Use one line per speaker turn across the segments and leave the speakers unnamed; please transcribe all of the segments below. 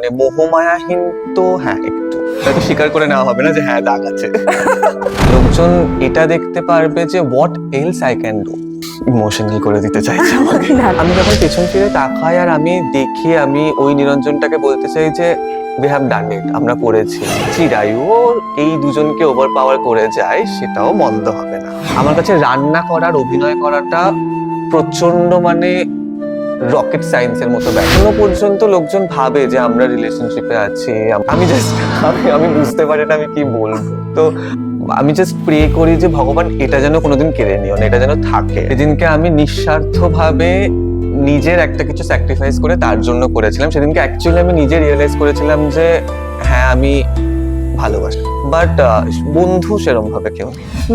মানে মোহমায়াহীন তো হ্যাঁ একটু। হয়তো স্বীকার করে নেওয়া হবে না যে হ্যাঁ দাগ আছে। লোকজন এটা দেখতে পারবে যে what else I can do emotional করে দিতে চাইছে আমাকে। আমি যখন পেছন ফিরে তাকাই আর আমি দেখি আমি ওই নিরঞ্জনটাকে বলতে চাই যে উই হ্যাভ ডান ইট আমরা করেছি। চিরায়ুও এই দুজনকে ওভার পাওয়ার করে যায় সেটাও মন্দ হবে না। আমার কাছে রান্না করার অভিনয় করাটা প্রচণ্ড মানে রকেট সায়েন্সের মতো এখনও পর্যন্ত লোকজন ভাবে যে আমরা রিলেশনশিপে আছি। আমি জাস্ট আমি আমি বুঝতে পারি না আমি কি বলব। তো আমি জাস্ট প্রে করি যে ভগবান এটা যেন কোনোদিন কেড়ে নিও না, এটা যেন থাকে। সেদিনকে আমি নিঃস্বার্থভাবে নিজের একটা কিছু স্যাক্রিফাইস করে তার জন্য করেছিলাম, সেদিনকে অ্যাকচুয়ালি আমি নিজে রিয়েলাইজ করেছিলাম যে হ্যাঁ আমি ভালোবাসি। বাট বন্ধু সেরম ভাবে কেউ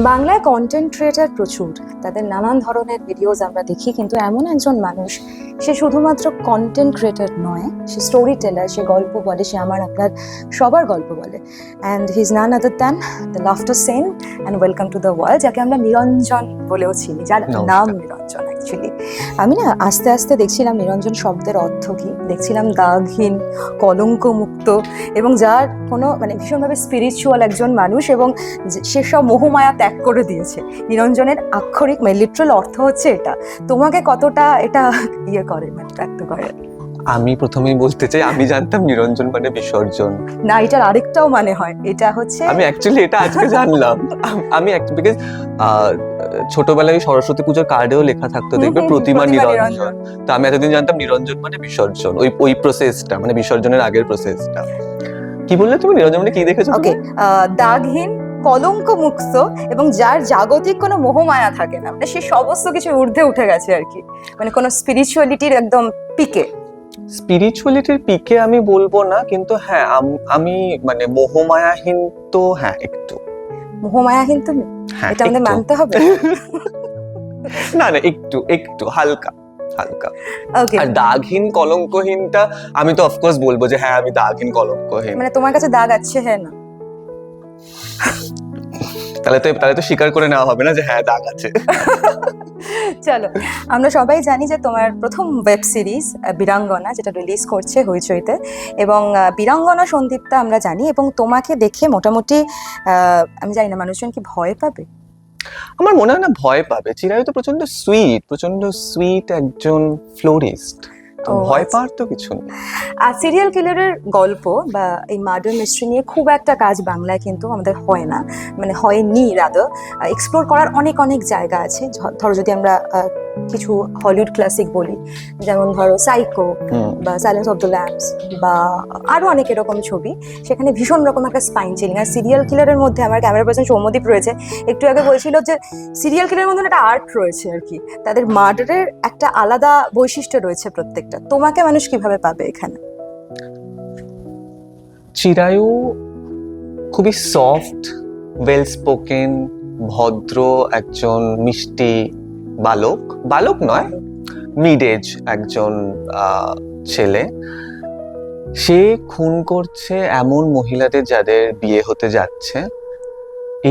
বাংলায় কন্টেন্ট ক্রিয়েটার প্রচুর। তাদের নানান ধরনের ভিডিওজ আমরা দেখি কিন্তু এমন একজন মানুষ সে শুধুমাত্র কন্টেন্ট ক্রিয়েটার নয় সে স্টোরি টেলার সে গল্প বলে সে আমার আপনার সবার গল্প বলে। And he is none other than the laughter Sen and welcome to the world যাকে আমরা নিরঞ্জন বলেও চিনি যার নাম নিরঞ্জন অ্যাকচুয়ালি আমি না আস্তে আস্তে দেখছিলাম নিরঞ্জন শব্দের অর্থ কি। দেখছিলাম দাগহীন কলঙ্ক মুক্ত এবং যার কোনো মানে ভীষণভাবে স্পিরিচুয়াল একজন মানুষ এবং সেসব মোহমায়া ত্যাগ করে দিয়েছে। নিরঞ্জনের আক্ষরিক মানে লিটারাল অর্থ হচ্ছে এটা। তোমাকে কতটা এটা ইয়ে করে মানে ব্যক্ত করে?
আমি প্রথমেই বলতে চাই আমি জানতাম নিরঞ্জন মানে বিসর্জন।
না এটার আরেকটাও মানে হয়। এটা হচ্ছে
আমি অ্যাকচুয়ালি এটা আজকে জানলাম। আমি বিকজ ছোটবেলায় সরস্বতী পুজোর কার্ডেও লেখা থাকতো দেখবে প্রতিমা নিরঞ্জন। তো আমি এতদিন জানতাম নিরঞ্জন মানে বিসর্জন ওই ওই প্রসেসটা মানে বিসর্জনের আগের প্রসেসটা কি বললে তুমি? নিরঞ্জন মানে কি দেখেছ?
ওকে দাগহীন কলঙ্ক মুক্ত এবং যার জাগতিক কোনো মোহমায়া থাকে না। মানে সে সমস্ত কিছু ঊর্ধ্বে উঠে গেছে আর কি। মানে কোনো স্পিরিচুয়ালিটির একদম পিকে
স্পিরিচুয়ালিটির পিকে আমি বলব না কিন্তু হ্যাঁ আম- মানে মোহমায়াহীন তো হ্যাঁ একটু।
মোহমায়াহীন তো
হ্যাঁ
এটা আমাদের মানতে হবে?
না না একটু একটু হালকা হালকা। আর দাগহীন কলঙ্কহীনটা আমি তো অফকোর্স বলব যে হ্যাঁ আমি দাগহীন কলঙ্কহীন।
মানে তোমার কাছে দাগ আছে হ্যাঁ না?
তাহলে তো তাহলে তো স্বীকার করে নেওয়া হবে না যে হ্যাঁ দাগ আছে।
চলো আমরা সবাই জানি যে তোমার প্রথম ওয়েব সিরিজ বীরাঙ্গনা যেটা রিলিজ করছে হইচইতে এবং বীরাঙ্গনা সন্দীপটা আমরা জানি এবং তোমাকে দেখে মোটামুটি আহ, আমি জানি না মানুষজন কি ভয় পাবে?
আমার মনে হয় না ভয় পাবে। চিরায়ু তো প্রচণ্ড সুইট প্রচণ্ড সুইট একজন ফ্লোরিস্ট তো ভয়
আচ্ছা।
পাওয়ার তো কিছু নেই।
আর সিরিয়াল কিলারের গল্প বা এই মার্ডার মিস্ট্রি নিয়ে খুব একটা কাজ বাংলায় কিন্তু আমাদের হয় না মানে হয়নি রাদ এক্সপ্লোর করার অনেক অনেক জায়গা আছে। ধরো যদি আমরা কিছু হলিউড ক্লাসিক বলি যেমন ধরো সাইকো বা সাইলেন্স অফ দ্য ল্যাম্পস বা আরও অনেক এরকম ছবি। সেখানে ভীষণ রকম একটা স্পাইন চিলিং আর সিরিয়াল কিলারের মধ্যে আমার ক্যামেরা পার্সন সৌম্যদীপ রয়েছে। একটু আগে বলছিল যে সিরিয়াল কিলারের মধ্যে একটা আর্ট রয়েছে আর কি তাদের মার্ডারের একটা আলাদা বৈশিষ্ট্য রয়েছে প্রত্যেকটা। তোমাকে মানুষ কীভাবে পাবে এখানে?
চিরায়ু খুবই সফট ওয়েল স্পোকেন ভদ্র একজন মিষ্টি বালক বালক নয় মিড এজ একজন ছেলে। সে খুন করছে এমন মহিলাদের যাদের বিয়ে হতে যাচ্ছে।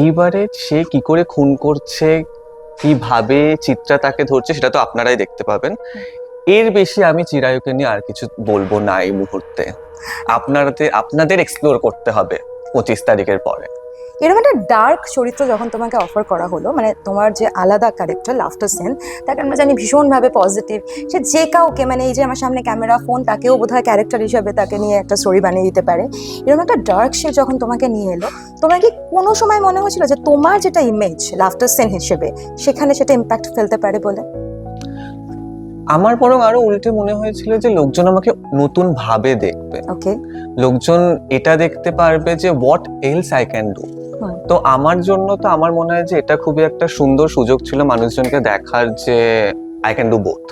এইবারে সে কি করে খুন করছে, কীভাবে চিত্রা তাকে ধরছে সেটা তো আপনারাই দেখতে পাবেন। এর বেশি আমি চিরায়ুকে নিয়ে আর কিছু বলব না এই মুহূর্তে। আপনাদের আপনাদের এক্সপ্লোর করতে হবে পঁচিশ তারিখের পরে।
এরকম একটা ডার্ক চরিত্র যখন তোমাকে অফার করা হলো মানে তোমার যে আলাদা ক্যারেক্টার লাফটার সেন তাকে আমরা জানি ভীষণভাবে পজিটিভ সে যে কাউকে মানে এই যে আমার সামনে ক্যামেরা ফোন তাকেও বোধহয় ক্যারেক্টার হিসেবে তাকে নিয়ে একটা স্টোরি বানিয়ে দিতে পারে। এরকম একটা ডার্ক সে যখন তোমাকে নিয়ে এলো তোমার কি কোনো সময় মনে হয়েছিল যে তোমার যেটা ইমেজ লাফটার সেন হিসেবে সেখানে সেটা ইম্প্যাক্ট ফেলতে পারে বলে?
আমার বরং আরও উল্টে মনে হয়েছিল যে লোকজন আমাকে নতুন ভাবে দেখবে।
ওকে
লোকজন এটা দেখতে পারবে যে what else I can do. তো আমার জন্য তো আমার মনে হয় যে এটা খুবই একটা সুন্দর সুযোগ ছিল মানুষজনকে দেখার যে আই ক্যান ডু বোথ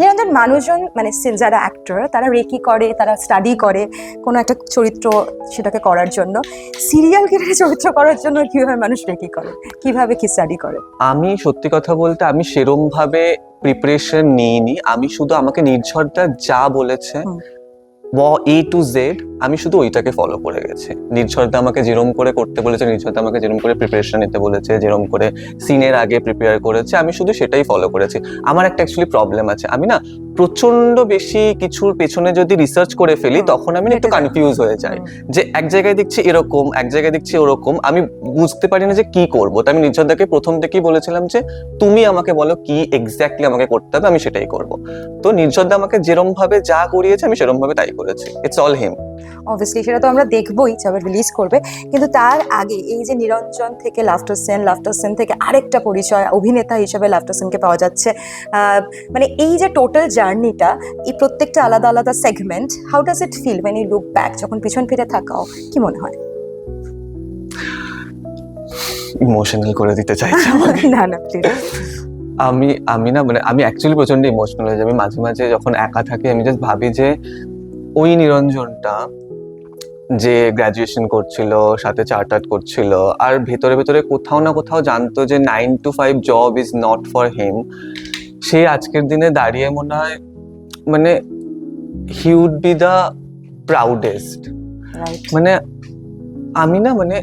যেমন মানুষজন মানে যারা অ্যাক্টর তারা রেকি করে তারা স্টাডি করে কোনো একটা চরিত্র সেটাকে করার জন্য। সিরিয়াল কিলারে চরিত্র করার জন্য কীভাবে মানুষ রেকি করে? কীভাবে কি স্টাডি করে?
আমি সত্যি কথা বলতে আমি সেরম ভাবে প্রিপারেশন নিইনি। আমি শুধু আমাকে নির্ঝরদা যা বলেছে
হুম।
এ টু জেড আমি শুধু ওইটাকে ফলো করে গেছি। নির্ঝরদা আমাকে যেরম করে করতে বলেছে নির্ঝরদা আমাকে যেরম করে প্রিপারেশন নিতে বলেছে যেরম করে সিনের আগে প্রিপেয়ার করেছে আমি শুধু সেটাই ফলো করেছি। আমার একটা অ্যাকচুয়ালি প্রবলেম আছে। আমি না প্রচণ্ড বেশি কিছুর পেছনে যদি রিসার্চ করে ফেলি তখন আমি একটু কনফিউজ হয়ে যাই। যে এক জায়গায় দেখছি এরকম এক জায়গায় দেখছি ওরকম আমি বুঝতে পারি না যে কি করব। তো আমি নির্ঝরদাকে প্রথম থেকেই বলেছিলাম যে তুমি আমাকে বলো কি এক্স্যাক্টলি আমাকে করতে হবে আমি সেটাই করব। তো নির্ঝরদা আমাকে যেরম ভাবে যা করিয়েছে আমি সেরম ভাবে তাই করেছি। ইটস অল হিম
অবভিয়াসলি সেটা তো আমরা দেখবোই যবে রিলিজ করবে। কিন্তু তার আগে এই যে নিরঞ্জন থেকে লাফটার সেন লাফটার সেন থেকে আরেকটা পরিচয় অভিনেতা হিসেবে লাফটার সেনকে পাওয়া যাচ্ছে। মানে এই যে টোটাল জার্নিটা এই প্রত্যেকটা আলাদা আলাদা segment how does it feel when you look back যখন পিছন ফিরে থাকাও কি মনে হয়?
ইমোশনাল করে দিতে চাইছি আমাকে।
না না
আমি আমি না মানে আমি অ্যাকচুয়ালি প্রচণ্ড ইমোশনাল হয়ে যাই। আমি মাঝে মাঝে যখন একা থাকি আমি জাস্ট ভাবি যে ওই নিরঞ্জনটা যে গ্র্যাজুয়েশন করছিল সাথে চার্টার্ড করছিল আর ভেতরে ভেতরে কোথাও না কোথাও জানতো যে nine to five job is not for him সে আজকের দিনে দাঁড়িয়ে মনে হয় মানে he would be the proudest মানে আমি না মানে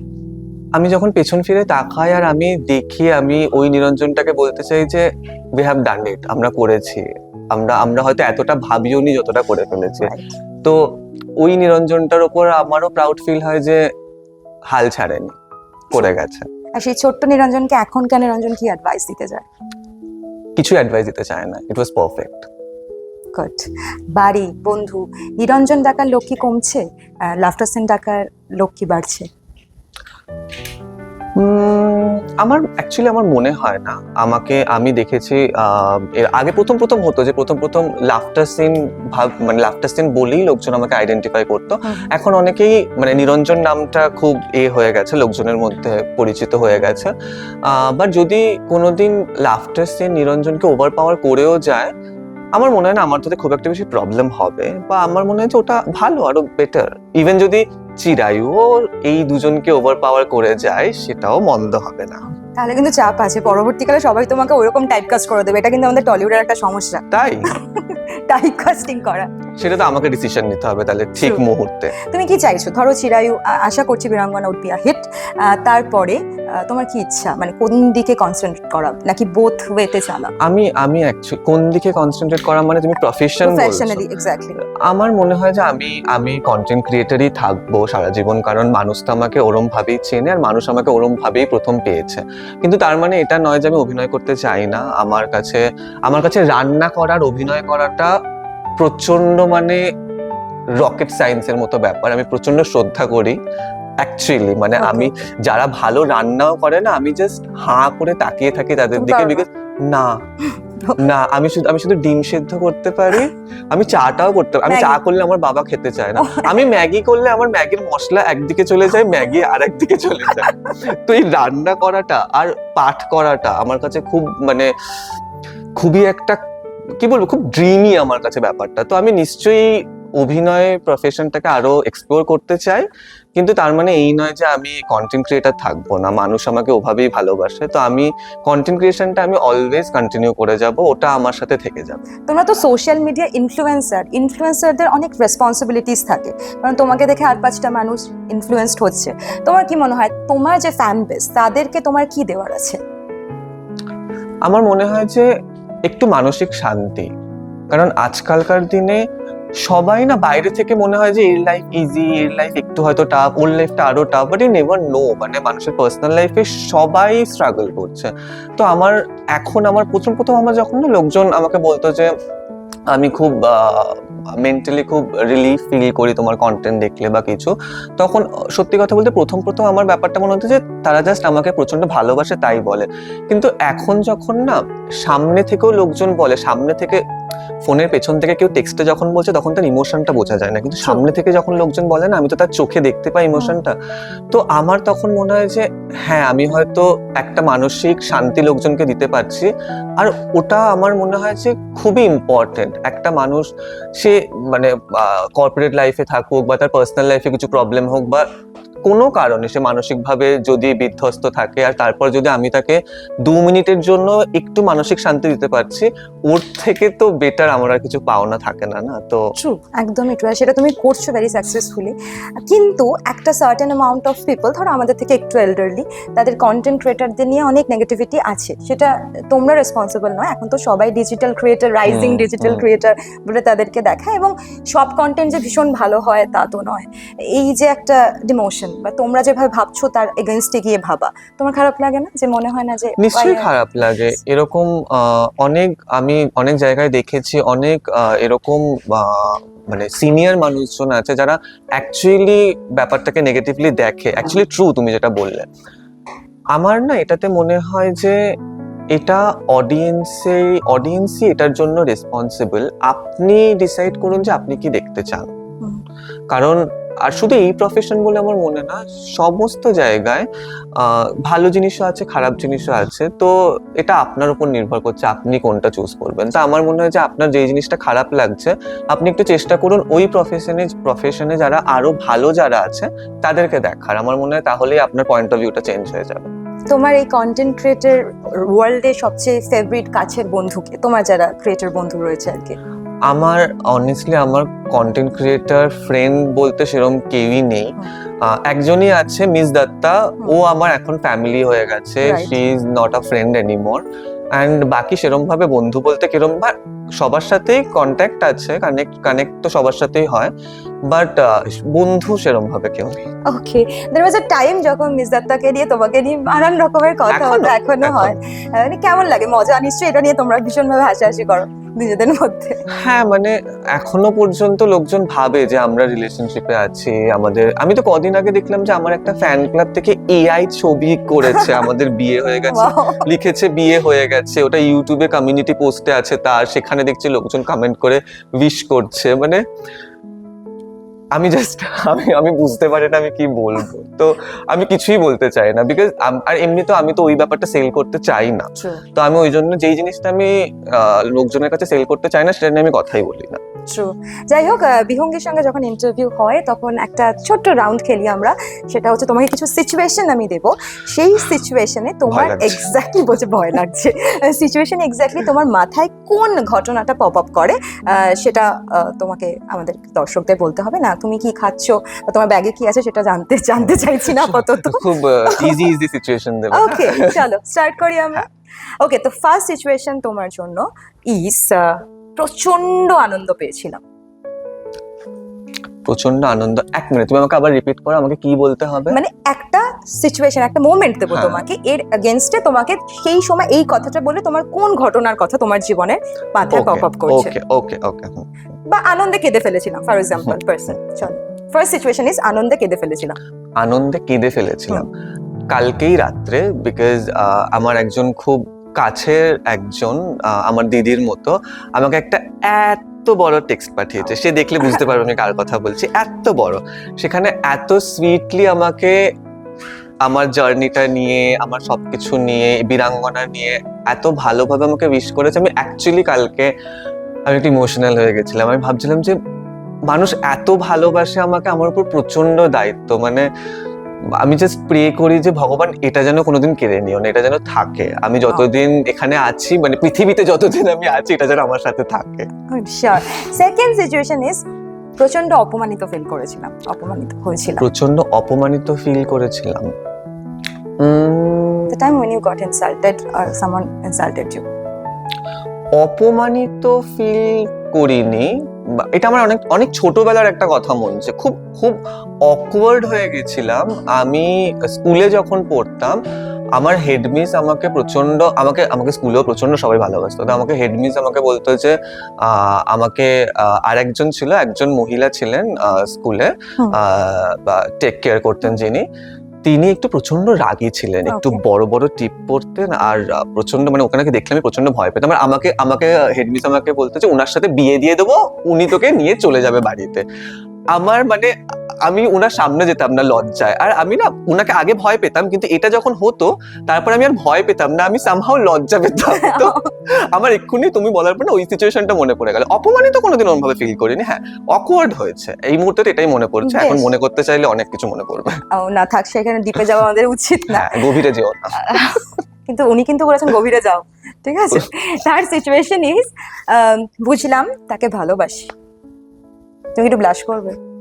আমি যখন পেছন ফিরে তাকাই আর আমি দেখি আমি ওই নিরঞ্জনটাকে বলতে চাই যে উই হ্যাভ ডান ইট আমরা করেছি। আমরা আমরা হয়তো এতটা ভাবিও নি যতটা করে ফেলেছি। তো ওই নিরঞ্জনটার ওপর আমারও প্রাউড ফিল হয় যে হাল ছাড়েনি করে গেছে।
আর সেই ছোট্ট নিরঞ্জনকে এখনকার নিরঞ্জন কি অ্যাডভাইস দিতে যায়
কিছু অ্যাডভাইস দিতে চায় না ইট ওয়াজ পারফেক্ট
গুড বাড়ি বন্ধু নিরঞ্জন ডাকার লোক কি কমছে? লাফটার সেন ডাকার লোক কি বাড়ছে?
আমার অ্যাকচুয়ালি আমার মনে হয় না। আমাকে আমি দেখেছি এর আগে প্রথম প্রথম হতো যে প্রথম প্রথম লাফটার সিন ভাব মানে লাফটার সিন বলেই লোকজন আমাকে আইডেন্টিফাই করতো। এখন অনেকেই মানে নিরঞ্জন নামটা খুব এ হয়ে গেছে লোকজনের মধ্যে পরিচিত হয়ে গেছে। বাট যদি কোনোদিন লাফটার সিন নিরঞ্জনকে ওভার পাওয়ার করেও যায় আমার মনে হয় না আমার তাতে খুব একটা বেশি প্রবলেম হবে। বা আমার মনে হয় যে ওটা ভালো আরও বেটার ইভেন যদি চিরায়ুও এই দুজনকে ওভার পাওয়ার করে যায় সেটাও মন্দ হবে না।
তাহলে কিন্তু চাপ আছে। পরবর্তীকালে সবাই তোমাকে ওরকম টাইপ কাস্ট করে দেবে। এটা কিন্তু আমাদের টলিউডের একটা সমস্যা।
তাই?
টাইপ কাস্টিং করা।
সেটা তো আমাকে ডিসিশন নিতে হবে তাহলে ঠিক মুহূর্তে।
তুমি কি চাইছো? ধরো চিরায়ু আশা করছি Birangana would be a hit তারপরে তোমার কি ইচ্ছা? মানে কোন দিকে কনসেন্ট্রেট করা? নাকি বোথ ওয়েতে চালা?
আমি আমি অ্যাকচুয়ালি কোন দিকে কনসেন্ট্রেট করা মানে তুমি প্রফেশন
প্রফেশনালি এক্স্যাক্টলি
আমার মনে হয় যে আমি আমি কন্টেন্ট ক্রিয়েটরই থাকব সারা জীবন কারণ মানুষ তো আমাকে ওরম ভাবেই চেনে আর মানুষ আমাকে ওরম ভাবেই প্রথম পেয়েছে। কিন্তু তার মানে এটা নয় যে আমি অভিনয় করতে চাই না। আমার কাছে আমার কাছে রান্না করার অভিনয় করাটা প্রচণ্ড মানে রকেট সায়েন্সের মতো ব্যাপার। আমি প্রচণ্ড শ্রদ্ধা করি অ্যাকচুয়ালি মানে আমি যারা ভালো রান্নাও করে না আমি জাস্ট হাঁ করে তাকিয়ে থাকি তাদের দিকে? বিকজ না না আমি শুধু আমি শুধু ডিম সেদ্ধ করতে পারি আমি চাটাও করতে আমি চা করলে আমার বাবা খেতে চায় না। আমি ম্যাগি করলে আমার ম্যাগির মশলা একদিকে চলে যায় ম্যাগি আর একদিকে চলে যায়। তো এই রান্না করাটা আর পাঠ করাটা আমার কাছে খুব মানে খুবই একটা কি বলব খুব ড্রিমি আমার কাছে ব্যাপারটা। তো আমি নিশ্চয়ই অভিনয় প্রফেশনটাকে আরও এক্সপ্লোর করতে চাই কিন্তু তার মানে এই নয় যে আমি কন্টেন্ট ক্রিয়েটার থাকব না। মানুষ আমাকে ওভাবেই ভালোবাসে। তো আমি কন্টেন্ট ক্রিয়েশনটা আমি অলওয়েজ কন্টিনিউ করে যাব ওটা আমার সাথে থেকে যাবে।
তোমরা তো সোশ্যাল মিডিয়া ইনফ্লুয়েন্সার ইনফ্লুয়েন্সারদের অনেক রেসপন্সিবিলিটিস থাকে। কারণ তোমাকে দেখে আর পাঁচটা মানুষ ইনফ্লুয়েন্সড হচ্ছে। তোমার কি মনে হয় তোমার যে ফ্যান বেস তাদেরকে তোমার কি দেওয়ার আছে?
আমার মনে হয় যে একটু মানসিক শান্তি। কারণ আজকালকার দিনে সবাই না বাইরে থেকে মনে হয় যে এর লাইফ ইজি এর লাইফ একটু হয়তো টাফ ওর লাইফটা আরও tough but you never know মানে মানুষের পার্সোনাল লাইফে সবাই স্ট্রাগল করছে। তো আমার, এখন আমার প্রথম প্রথম আমার যখন লোকজন আমাকে বলতো যে আমি খুব মেন্টালি খুব রিলিফ ফিল করি তোমার কন্টেন্ট দেখলে বা কিছু। তখন, সত্যি কথা বলতে প্রথম প্রথম আমার ব্যাপারটা মনে হতো যে, তারা জাস্ট আমাকে প্রচণ্ড ভালোবাসে তাই বলে। কিন্তু এখন যখন না, সামনে থেকেও লোকজন বলে, সামনে থেকে ফোনের পেছন থেকে কেউ টেক্সটে যখন বলছে তখন তার ইমোশনটা বোঝা যায় না। কিন্তু সামনে থেকে যখন লোকজন বলে না আমি তো তার চোখে দেখতে পাই ইমোশনটা তো আমার তখন মনে হয় যে হ্যাঁ আমি হয়তো একটা মানসিক শান্তি লোকজনকে দিতে পারছি। আর ওটা আমার মনে হয় যে খুবই ইম্পর্টেন্ট একটা মানুষ সে মানে কর্পোরেট লাইফে থাকুক বা তার পার্সোনাল লাইফে কিছু প্রবলেম হোক বা কোনো কারণে সে মানসিকভাবে যদি বিধ্বস্ত থাকে আর তারপর যদি আমি তাকে দু মিনিটের জন্য একটু মানসিক শান্তি দিতে পারছি ওর থেকে তো বেটার আমার আর কিছু পাওনা থাকে না না? তো
একদমই ট্রু সেটা তুমি করছ ভেরি সাকসেসফুলি কিন্তু একটা সার্টেন অ্যামাউন্ট অফ পিপল ধরো আমাদের থেকে একটু এল্ডারলি তাদের কন্টেন্ট ক্রিয়েটারদের নিয়ে অনেক নেগেটিভিটি আছে। সেটা তোমরা রেসপন্সিবল নয়। এখন তো সবাই digital creator rising digital creator বলে তাদেরকে দেখায় এবং সব কন্টেন্ট যে ভীষণ ভালো হয় তা তো নয়। এই যে একটা ডিমোশন বা তোমরা যেভাবে ভাবছ তার এগেনস্টে গিয়ে ভাবা। তোমার খারাপ লাগে না? যে মনে হয় না যে
নিশ্চয়ই খারাপ লাগে। এরকম অনেক আমি অনেক জায়গায় দেখেছি অনেক এরকম মানে সিনিয়র মানুষজন আছে যারা অ্যাকচুয়ালি ব্যাপারটাকে নেগেটিভলি দেখে। অ্যাকচুয়ালি ট্রু তুমি যেটা বললে। আমার না এটাতে মনে হয় যে এটা অডিয়েন্সে অডিয়েন্সই এটার জন্য রেসপন্সিবল আপনি ডিসাইড করুন যে আপনি কি দেখতে চান। কারণ আর শুধু এই প্রফেশন বলে আমার মনে না, সমস্ত জায়গায় ভালো জিনিসও আছে, খারাপ জিনিসও আছে। তো এটা আপনার উপর নির্ভর করছে আপনি কোনটা চুজ করবেন। তো আমার মনে হয় যে আপনার যেই জিনিসটা খারাপ লাগছে, আপনি একটু চেষ্টা করুন ওই প্রফেশনে প্রফেশনে যারা আরও ভালো যারা আছে, তাদেরকে দেখার। আমার মনে হয় তাহলেই আপনার পয়েন্ট অফ ভিউটা চেঞ্জ হয়ে যাবে।
তোমার এই কন্টেন্ট ক্রিয়েটর ওয়ার্ল্ডে সবচেয়ে ফেভারিট কাছের বন্ধুকে তোমার যারা ক্রিয়েটর বন্ধু রয়েছে আর কি।
আমার অনেস্টলি আমার কন্টেন্ট ক্রিয়েটার ফ্রেন্ড বলতে সেরকম কেউই নেই। একজনই আছে মিস দত্তা। ও আমার এখন ফ্যামিলি হয়ে গেছে. She is not a friend anymore and বাকি সেরম ভাবে বন্ধু বলতে কিরম সবার সাথেই কন্ট্যাক্ট আছে কানেক্ট কানেক্ট তো সবার সাথেই হয় বাট বন্ধু সেরম ভাবে কেউ নেই।
ওকে দের ওয়াজ আ টাইম যখন মিস দত্তাকে নিয়ে তোমাকে নিয়ে নানান রকমের কথা হতো
এখনও
হয়। মানে কেমন লাগে? মজা? নিশ্চয়ই এটা নিয়ে তোমরা ভীষণ ভাবে হাসাহাসি করো নিজেদের মধ্যে।
হ্যাঁ মানে এখনও পর্যন্ত লোকজন ভাবে যে আমরা রিলেশনশিপে আছি আমাদের আমি তো কদিন আগে দেখলাম যে আমার একটা ফ্যান ক্লাব থেকে এআই ছবি করেছে আমাদের বিয়ে হয়ে গেছে লিখেছে বিয়ে হয়ে গেছে। ওটা ইউটিউবে কমিউনিটি পোস্টে আছে তার সেখানে দেখছি লোকজন কমেন্ট করে উইশ করছে মানে আমি জাস্ট আমি আমি বুঝতে পারি না আমি কি বলব। তো আমি কিছুই বলতে চাই না বিকজ আর এমনি তো আমি তো ওই ব্যাপারটা সেল করতে চাই না। তো আমি ওই জন্য যেই জিনিসটা আমি আহ, লোকজনের কাছে সেল করতে চাই না সেটা নিয়ে আমি কথাই বলি না।
True. যাই হোক বিহঙ্গের সঙ্গে যখন ইন্টারভিউ হয় তখন একটা ছোট্ট রাউন্ড খেলি আমরা। সেটা হচ্ছে তোমাকে কিছু সিচুয়েশন আমি দেব। সেই সিচুয়েশনে তোমার। এক্স্যাক্টলি বলছে ভয় লাগছে। সিচুয়েশন এক্স্যাক্টলি তোমার মাথায় কোন ঘটনাটা পপ আপ করে সেটা তোমাকে আমাদের দর্শকদের বলতে হবে না তুমি কি খাচ্ছ তোমার ব্যাগে কি আছে সেটা জানতে জানতে চাইছি না আপাতত।
খুব ইজি ইজি সিচুয়েশন দেবে।
ওকে চলো স্টার্ট করি আমরা। ওকে তো ফার্স্ট সিচুয়েশন তোমার জন্য ইস প্রচণ্ড আনন্দ পেয়েছিলাম।
প্রচণ্ড আনন্দ। এক মিনিট তুমি আমাকে আবার রিপিট করো আমাকে কি বলতে হবে?
মানে একটা সিচুয়েশন একটা মোমেন্ট দেবো
হ্যাঁ।
তোমাকে এর এগেনস্টে তোমাকে সেই সময় এই কথাটা বলে তোমার কোন ঘটনার কথা তোমার জীবনে মাথায় পপ আপ করছে।
ওকে ওকে ওকে
বা আনন্দে কেঁদে ফেলেছিলাম ফর এক্সাম্পল পার্সন চলো। ফার্স্ট সিচুয়েশন ইজ আনন্দে কেঁদে ফেলেছিলাম।
আনন্দে কেঁদে ফেলেছিলাম। কালকেই রাত্রে বিকজ আমার একজন খুব কাছের একজন আমার দিদির মতো, আমাকে একটা এত বড় টেক্সট পাঠিয়েছে। সে দেখলে বুঝতে পারবে আমি কার কথা বলছি। এত বড়। সেখানে এত সুইটলি আমাকে আমার জার্নিটা নিয়ে, আমার সবকিছু নিয়ে, বীরাঙ্গনা নিয়ে এত ভালোভাবে আমাকে উইশ করেছে। আমি অ্যাকচুয়ালি কালকে আমি একটু ইমোশনাল হয়ে গেছিলাম। আমি ভাবছিলাম যে মানুষ এত ভালোবাসে আমাকে, আমার উপর প্রচণ্ড দায়িত্ব। মানে আমি জাস্ট প্রে করি যে ভগবান এটা যেন কোনোদিন কেড়ে নিও না এটা যেন থাকে। আমি যতদিন এখানে আছি মানে পৃথিবীতে যতদিন আমি আছি এটা যেন আমার সাথে থাকে।
সেকেন্ড সিচুয়েশন ইজ প্রচণ্ড অপমানিত ফিল করেছিলাম অপমানিত হয়েছিলাম।
প্রচণ্ড অপমানিত ফিল করেছিলাম।
the time when you got insulted or someone insulted you.
অপমানিত ফিল করিনি এটা আমার অনেক অনেক ছোটবেলার একটা কথা মনে হচ্ছে। খুব খুব অকওয়ার্ড হয়ে গেছিলাম। আমি স্কুলে যখন পড়তাম আমার হেডমিস আমাকে প্রচণ্ড আমাকে আমাকে স্কুলেও প্রচণ্ড সবাই ভালোবাসতো। তো আমাকে হেডমিস আমাকে বলতো যে আমাকে আর একজন ছিল একজন মহিলা ছিলেন স্কুলে বা টেক কেয়ার করতেন যিনি। তিনি একটু প্রচণ্ড রাগী ছিলেন একটু বড় বড় টিপ পড়তেন আর প্রচণ্ড মানে ওখানে দেখলে আমি প্রচণ্ড ভয় পেতাম। আর আমাকে আমাকে হেডমিস আমাকে বলতে যে ওনার সাথে বিয়ে দিয়ে দেবো উনি তোকে নিয়ে চলে যাবে বাড়িতে। আমার মানে আমি ওনার সামনে যেতাম না লজ্জায়। আর আমি না ওনাকে আগে ভয় পেতাম কিন্তু এটা যখন হতো তারপর আমি আর ভয় পেতাম না আমি সামহাও লজ্জা পেতাম। তো আমার এক্ষুনি তুমি বলার পর না ওই সিচুয়েশনটা মনে পড়ে গেল। অপমানিত কোনোদিন ওরকম ফিল করিনি। হ্যাঁ অকওয়ার্ড হয়েছে। এই মুহূর্তে এটাই মনে পড়ছে। এখন মনে করতে চাইলে অনেক কিছু মনে পড়বে।
ও, না থাক সেখানে ডিপে যাওয়া আমাদের উচিত না।
হ্যাঁ গভীরে যেও না।
কিন্তু উনি কিন্তু বলেছেন গভীরে যাও। ঠিক আছে? তার সিচুয়েশন ইজ বুঝলাম তাকে ভালোবাসি। তুমি একটু ব্লাশ করবে।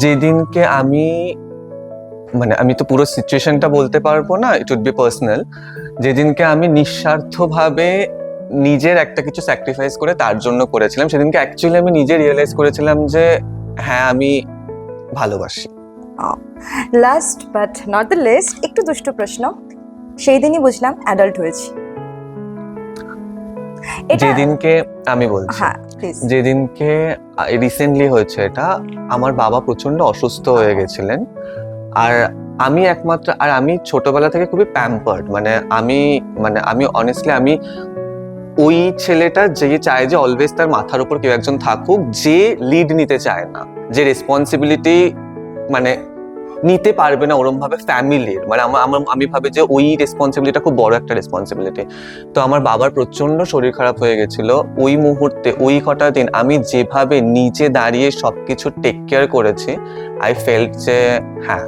যেদিনকে আমি মানে আমি তো পুরো সিচুয়েশনটা বলতে পারব না ইট উড বি পার্সোনাল যেদিনকে আমি নিঃস্বার্থভাবে নিজের একটা কিছু স্যাক্রিফাইস করে তার জন্য করেছিলাম, সেদিনকে অ্যাকচুয়ালি আমি নিজে রিয়েলাইজ করেছিলাম যে হ্যাঁ আমি ভালোবাসি।
Last but not the least একটু দুষ্ট প্রশ্ন। সেই দিনই বুঝলাম অ্যাডাল্ট হয়েছি
যেদিনকে আমি বলছি।
হ্যাঁ
যেদিনকে রিসেন্টলি হয়েছে এটা আমার বাবা প্রচণ্ড অসুস্থ হয়ে গেছিলেন। আর আমি একমাত্র আর আমি ছোটবেলা থেকে খুবই প্যাম্পার্ড মানে আমি মানে আমি অনেস্টলি আমি ওই ছেলেটা যে চায় যে অলওয়েজ তার মাথার উপর কেউ একজন থাকুক যে লিড নিতে চায় না যে রেসপন্সিবিলিটি মানে নিতে পারবে না ওরম ভাবে ফ্যামিলির মানে আমার আমি ভাবে যে ওই রেসপন্সিবিলিটিটা খুব বড় একটা রেসপন্সিবিলিটি তো আমার বাবার প্রচণ্ড শরীর খারাপ হয়ে গেছিল। ওই মুহূর্তে, ওই কটা দিন আমি যেভাবে নিচে দাঁড়িয়ে সব কিছু টেক কেয়ার করেছি আই ফেল্ট যে হ্যাঁ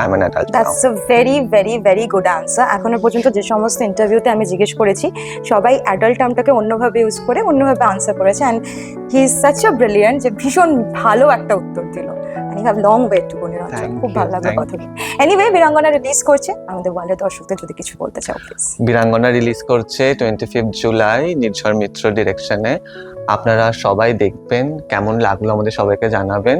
I am adult
that's a very very very good answer এখনও পর্যন্ত যে সমস্ত ইন্টারভিউতে আমি জিজ্ঞেস করেছি, সবাই অ্যাডাল্ট টার্মটাকে অন্যভাবে ইউজ করে, অন্যভাবে আনসার করেছে। And he is such a brilliant যে ভীষণ ভালো একটা উত্তর দিল। Have long way to go Niranjan খুব ভালো লাগল কথা এনিওয়ে বীরাঙ্গনা রিলিজ করছে। আমাদের ওয়ার্ল্ডের দর্শকদের যদি কিছু বলতে চাও প্লিজ
বীরাঙ্গনা রিলিজ করছে twenty fifth July Nirjhar Mitra ডিরেকশনে আপনারা সবাই দেখবেন কেমন লাগল আমাদের সবাইকে জানাবেন।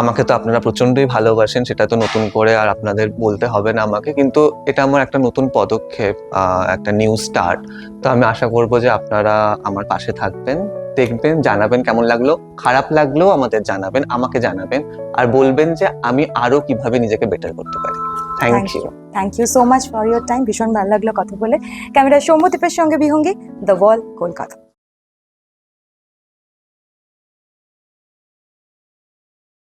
আমাকে তো আপনারা প্রচন্ডই ভালোবাসেন সেটা তো নতুন করে আর আপনাদের বলতে হবে না আমাকে কিন্তু এটা আমার একটা নতুন পদক্ষেপ একটা নিউ স্টার্ট তো আমি আশা করব যে আপনারা আমার পাশে থাকবেন। দেখবেন জানাবেন কেমন লাগল খারাপ লাগলেও আমাদের জানাবেন আমাকে জানাবেন আর বলবেন যে আমি আরও কীভাবে নিজেকে বেটার করতে পারি।
Thank
you
you thank you so much for your time ভীষণ ভালো লাগল কথা বলে। ক্যামেরা সৌম্যদীপের সঙ্গে বিহঙ্গি দ্য ওয়াল কলকাতা।